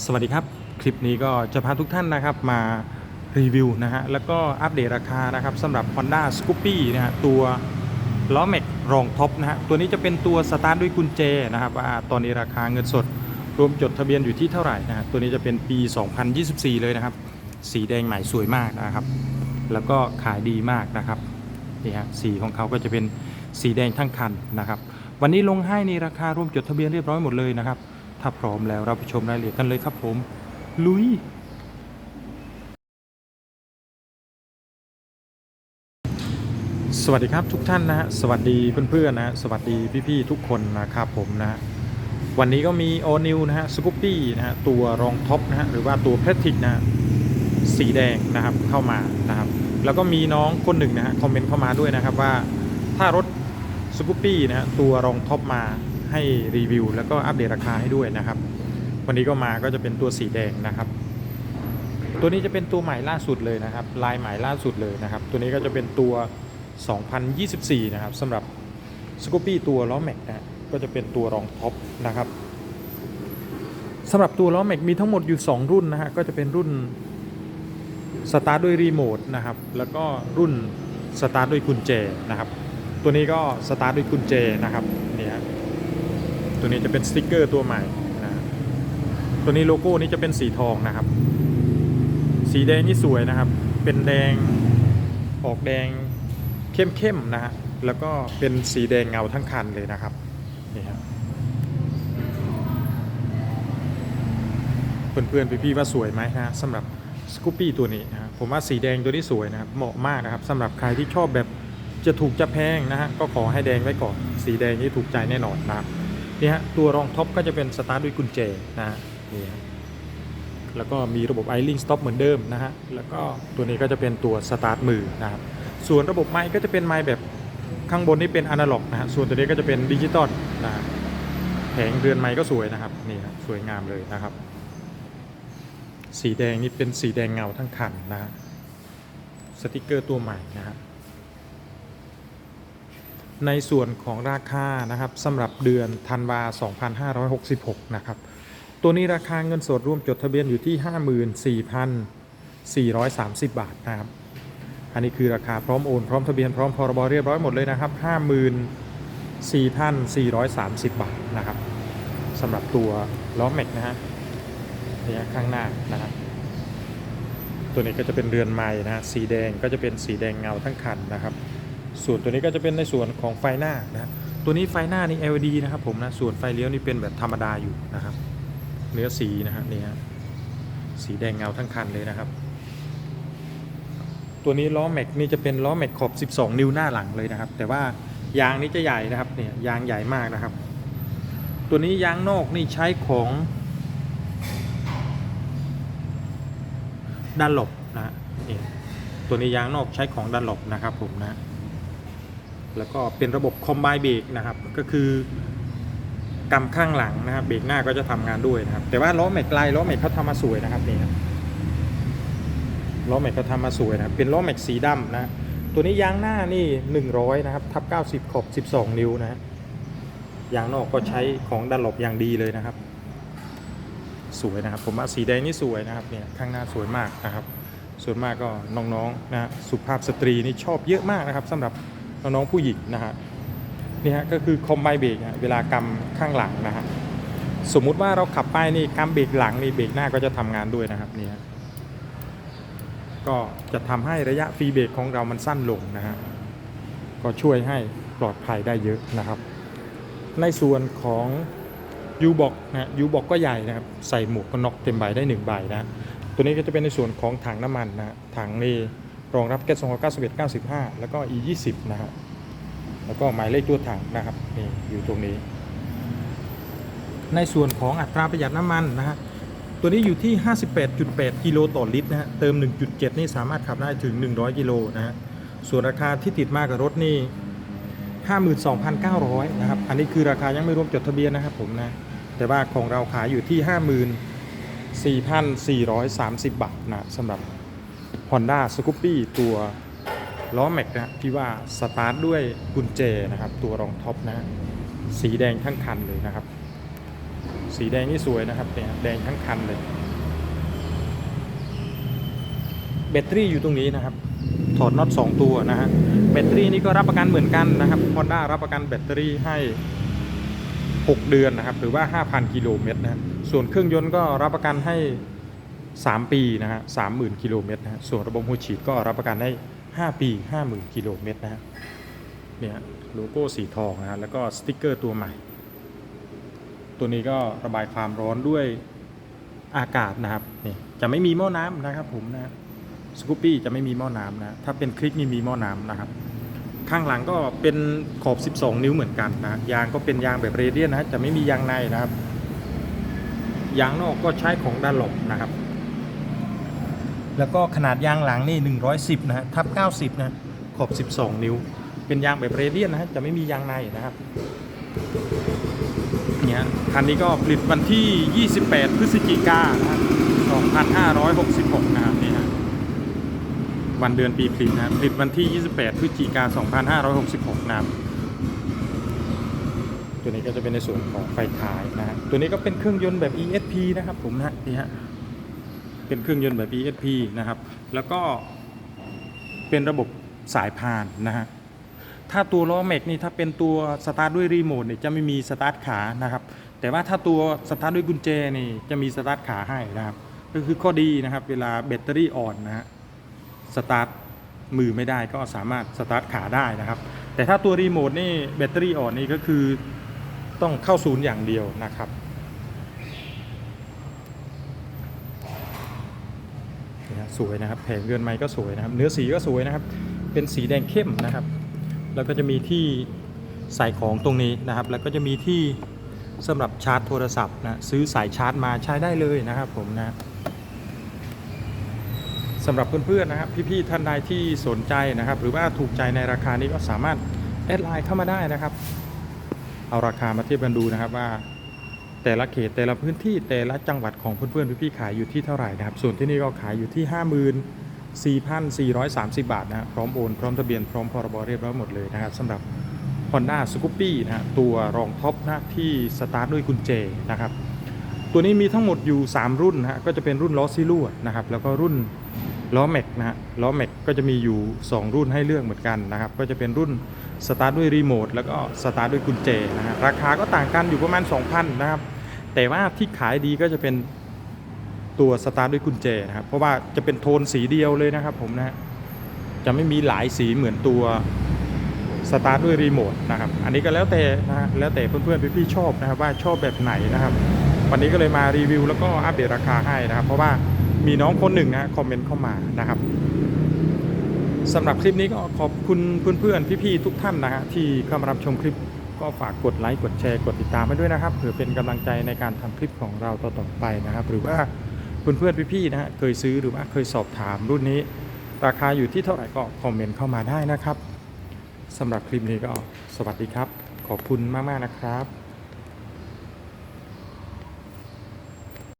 สวัสดีครับ คลิปนี้ก็จะพาทุกท่านนะครับมารีวิวนะฮะแล้วก็อัปเดตราคานะครับสำหรับ Honda Scoopy นะฮะตัวล้อแม็กรองท็อปนะฮะตัวนี้จะเป็นตัวสตาร์ทด้วยกุญแจนะครับว่าตอนนี้ราคาเงินสด รวมจดทะเบียนอยู่ที่เท่าไหร่นะฮะตัวนี้จะเป็นปี 2024 เลยนะครับ สีแดงใหม่สวยมากนะครับ แล้วก็ขายดีมากนะครับนี่ฮะสีของเขาก็จะเป็นสีแดงทั้งคันนะครับวันนี้ลงให้ในราคารวมจดทะเบียนเรียบร้อยหมดเลยนะครับ ถ้าพร้อมแล้วเราไปชมรายละเอียดกันเลยครับผม ลุย สวัสดีครับทุกท่านนะฮะสวัสดีเพื่อนๆนะฮะสวัสดีพี่ๆทุกคนนะครับผมนะฮะวันนี้ก็มีโอนิวนะฮะสกูปปี้นะฮะตัวรองท็อปนะฮะหรือว่าตัวเพลทิกนะฮะสีแดงนะครับเข้ามานะครับ แล้วก็มีน้องคนหนึ่งนะฮะคอมเมนต์เข้ามาด้วยนะครับว่าถ้ารถสกูปปี้นะฮะตัวรองท็อปมา ให้รีวิว แล้วก็อัปเดตราคาให้ด้วยนะครับ วันนี้ก็มาก็จะเป็นตัวสีแดงนะครับ ตัวนี้จะเป็นตัวใหม่ล่าสุดเลยนะครับ ลายใหม่ล่าสุดเลยนะครับ ตัวนี้ก็จะเป็นตัว 2024 นะครับสำหรับสกูปปี้ตัวล้อแม็กนะก็จะเป็นตัวรองท็อปนะครับสำหรับตัวล้อแม็กมีทั้งหมดอยู่ 2 รุ่นนะฮะก็จะเป็นรุ่นสตาร์ทด้วยรีโมทนะครับแล้วก็รุ่นสตาร์ทด้วยกุญแจนะครับตัวนี้ก็สตาร์ทด้วยกุญแจนะครับนี่ฮะ ตัวนี้จะเป็นสติกเกอร์ตัวใหม่นะฮะตัวนี้โลโก้นี้จะเป็นสีทองนะครับ สีแดงนี่สวยนะครับ เป็นแดงออกแดงเข้มๆนะฮะแล้วก็เป็นสีแดงเงาทั้งคันเลยนะครับนี่ครับเพื่อนๆพี่ๆว่าสวยไหมนะฮะสำหรับสกูปปี้ตัวนี้นะผมว่าสีแดงตัวนี้สวยนะครับเหมาะมากนะครับสำหรับใครที่ชอบแบบจะถูกจะแพงนะฮะก็ขอให้แดงไว้ก่อน สีแดงนี่ถูกใจแน่นอนนะครับ นี่ฮะตัวรองท็อปก็จะเป็นสตาร์ทด้วยกุญแจนะฮะนี่ฮะแล้วก็มีระบบ i l i n k Stop เหมือนเดิมนะฮะแล้วก็ตัวนี้ก็จะเป็นตัวสตาร์ทมือนะครับส่วนระบบไมค์ก็จะเป็นไมค์แบบข้างบนนี่เป็นอนาล็อกนะฮะส่วนตัวนี้ก็จะเป็นดิจิตอลนะแผงเรือนไมค์ก็สวยนะครับนี่ครับสวยงามเลยนะครับ สีแดงนี่เป็นสีแดงเงาทั้งคันนะฮะสติกเกอร์ตัวใหม่นะฮะ ในส่วนของราคานะครับสำหรับเดือนธันวา 2566 นะครับ ตัวนี้ราคาเงินสดรวมจดทะเบียนอยู่ที่ 54,430 บาทนะครับ อันนี้คือราคาพร้อมโอนพร้อมทะเบียนพร้อมพรบเรียบร้อยหมดเลยนะครับ 54,430 บาทนะครับสำหรับตัวล้อแม็กนะฮะระยะข้างหน้านะครับตัวนี้ก็จะเป็นเรือนไม้นะฮะสีแดงก็จะเป็นสีแดงเงาทั้งคันนะครับ ส่วนตัวนี้ก็จะเป็นในส่วนของไฟหน้านะตัวนี้ไฟหน้านี่ LED นะครับผมนะส่วนไฟเลี้ยวนี่เป็นแบบธรรมดาอยู่นะครับ เนื้อสีนะฮะนี่ฮะสีแดงเงาทั้งคันเลยนะครับ ตัวนี้ล้อแม็กนี่จะเป็นล้อแม็กขอบ 12 นิ้วหน้าหลังเลยนะครับ แต่ว่ายางนี่จะใหญ่นะครับเนี่ยยางใหญ่มากนะครับ ตัวนี้ยางนอกนี่ใช้ของดันหลบนะฮะนี่ตัวนี้ยางนอกใช้ของดันหลบนะครับผมนะ แล้วก็เป็นระบบคอมไบเบรกนะครับ ก็คือกำข้างหลังนะครับ เบรกหน้าก็จะทำงานด้วยนะครับ แต่ว่าล้อแม็กลายล้อแม็กเขาทำมาสวยนะครับนี่ครับล้อแม็กเขาทำมาสวยนะเป็นล้อแม็กสีดำนะตัวนี้ยางหน้านี่ 100 นะครับ ทับ 90 ขอบ 12 นิ้วนะฮะยางนอกก็ใช้ของดันหลบอย่างดีเลยนะครับ สวยนะครับ ผมว่าสีแดงนี่สวยนะครับเนี่ยข้างหน้าสวยมากนะครับ ส่วนมากก็น้องๆนะฮะสุภาพสตรีนี่ชอบเยอะมากนะครับสำหรับ น้องๆผู้หญิงนะฮะนี่ฮะก็คือคอมไบเบรกนะเวลากำข้างหลังนะฮะสมมุติว่าเราขับไปนี่กำเบรกหลังนี่เบรกหน้าก็จะทำงานด้วยนะครับนี่ฮะก็จะทำให้ระยะฟรีเบรกของเรามันสั้นลงนะฮะก็ช่วยให้ปลอดภัยได้เยอะนะครับ ในส่วนของยูบอกนะยูบอกก็ใหญ่นะครับใส่หมวกกันน็อกเต็มใบได้หนึ่งใบนะตัวนี้ก็จะเป็นในส่วนของถังน้ำมันนะฮะถังนี่ รองรับแก๊ส291 95 แล้วก็ E20 นะฮะแล้วก็หมายเลขตัวถังนะครับนี่อยู่ตรงนี้ ในส่วนของอัตราประหยัดน้ำมันนะฮะตัวนี้อยู่ที่ 58.8 กิโลต่อลิตรนะฮะเติม 1.7 นี่สามารถขับได้ถึง 100 กิโลนะฮะส่วนราคาที่ติดมากับรถนี่52,900 นะครับ อันนี้คือราคายังไม่รวมจดทะเบียนนะครับผมนะ แต่ว่าของเราขายอยู่ที่ 54,430 บาทนะสำหรับ Honda Scoopy ตัวล้อแม็กนะที่ว่าสตาร์ทด้วยกุญแจนะครับ ตัวรองท็อปนะ สีแดงทั้งคันเลยนะครับ สีแดงนี่สวยนะครับเนี่ยแดงทั้งคันเลย แบตเตอรี่อยู่ตรงนี้นะครับ ถอดน็อต2ตัวนะฮะแบตเตอรี่นี่ก็รับประกันเหมือนกันนะครับ Honda รับประกันแบตเตอรี่ให้ 6 เดือนนะครับ หรือว่า 5,000 กิโลเมตรนะส่วนเครื่องยนต์ก็รับประกันให้ 3 ปีนะฮะ30,000กิโลเมตรนะฮะส่วนระบบหัวฉีดก็รับประกันให้5 ปี 50,000กิโลเมตรนะฮะเนี่ยโลโก้สีทองนะฮะแล้วก็สติกเกอร์ตัวใหม่ ตัวนี้ก็ระบายความร้อนด้วยอากาศนะครับนี่จะไม่มีหม้อน้ำนะครับผมนะสกูปปี้จะไม่มีหม้อน้ำนะถ้าเป็นคลิกนี่มีหม้อน้ำนะครับ ข้างหลังก็เป็นขอบ 12 นิ้วเหมือนกันนะยางก็เป็นยางแบบเรเดียนนะฮะจะไม่มียางในนะครับยางนอกก็ใช้ของด้านหลบนะครับ แล้วก็ขนาดยางหลังนี่ 110 นะฮะทับ 90 นะ ขอบ 12 นิ้ว เป็นยางแบบเรเดียนนะฮะจะไม่มียางในนะครับเนี่ยคันนี้ก็ผลิตวันที่ 28 พฤศจิกายนนะ2566 นะครับนี่ฮะวันเดือนปีผลิตนะผลิตวันที่ 28 พฤศจิกายน2566 นะครับตัวนี้ก็จะเป็นในส่วนของไฟท้ายนะฮะตัวนี้ก็เป็นเครื่องยนต์แบบ ESP นะครับผมนะนี่ฮะ เป็นเครื่องยนต์แบบ ESP นะครับ แล้วก็เป็นระบบสายพานนะฮะ ถ้าตัวล้อแม็กนี่ถ้าเป็นตัวสตาร์ทด้วยรีโมทเนี่ยจะไม่มีสตาร์ทขานะครับ แต่ว่าถ้าตัวสตาร์ทด้วยกุญแจนี่จะมีสตาร์ทขาให้นะครับ ก็คือข้อดีนะครับเวลาแบตเตอรี่อ่อนนะฮะสตาร์ทมือไม่ได้ก็สามารถสตาร์ทขาได้นะครับ แต่ถ้าตัวรีโมทนี่แบตเตอรี่อ่อนนี่ก็คือต้องเข้าศูนย์อย่างเดียวนะครับ นี่ฮะ สวยนะครับ แผงเรือนไม้ก็สวยนะครับ เนื้อสีก็สวยนะครับ เป็นสีแดงเข้มนะครับ แล้วก็จะมีที่ใส่ของตรงนี้นะครับ แล้วก็จะมีที่สำหรับชาร์จโทรศัพท์นะซื้อสายชาร์จมาใช้ได้เลยนะครับผมนะสำหรับเพื่อนๆนะครับ พี่ๆท่านใดที่สนใจนะครับ หรือว่าถูกใจในราคานี้ก็สามารถแอดไลน์เข้ามาได้นะครับ เอาราคามาเทียบกันดูนะครับว่า แต่ละเขตแต่ละพื้นที่แต่ละจังหวัดของเพื่อนๆพี่ๆขายอยู่ที่เท่าไหร่นะครับ ส่วนที่นี่ก็ขายอยู่ที่ 54,430 บาทนะครับพร้อมโอนพร้อมทะเบียนพร้อมพรบเรียบร้อยหมดเลยนะครับสำหรับ Honda s c o o p y นะฮะตัวรองท็อปนะที่สตาร์ทด้วยกุญแจนะครับตัวนี้มีทั้งหมดอยู่ 3 รุ่นนะฮะก็จะเป็นรุ่นล้อซิลูดนะครับแล้วก็รุ่นล้อแม็กนะฮะล้อแม็กก็จะมีอยู่ 2 รุ่นให้เลือกเหมือนกันนะครับก็จะเป็นรุ่น สตาร์ทด้วยรีโมทแล้วก็สตาร์ทด้วยกุญแจนะฮะราคาก็ต่างกันอยู่ประมาณ 2,000 นะครับ แต่ว่าที่ขายดีก็จะเป็นตัวสตาร์ทด้วยกุญแจนะครับ เพราะว่าจะเป็นโทนสีเดียวเลยนะครับผมนะฮะจะไม่มีหลายสีเหมือนตัวสตาร์ทด้วยรีโมทนะครับ อันนี้ก็แล้วแต่นะฮะแล้วแต่เพื่อนๆพี่ๆชอบนะครับว่าชอบแบบไหนนะครับ วันนี้ก็เลยมารีวิวแล้วก็อัปเดตราคาให้นะครับ เพราะว่ามีน้องคนหนึ่งนะคอมเมนต์เข้ามานะครับ สำหรับคลิปนี้ก็ขอบคุณเพื่อนๆพี่ๆทุกท่านนะฮะที่เข้ามารับชมคลิปก็ฝากกดไลค์กดแชร์กดติดตามให้ด้วยนะครับเผื่อเป็นกำลังใจในการทำคลิปของเราต่อๆไปนะครับ หรือว่าเพื่อนๆพี่ๆนะฮะเคยซื้อหรือว่าเคยสอบถามรุ่นนี้ ราคาอยู่ที่เท่าไหร่ก็คอมเมนต์เข้ามาได้นะครับสำหรับคลิปนี้ก็สวัสดีครับ ขอบคุณมากๆนะครับ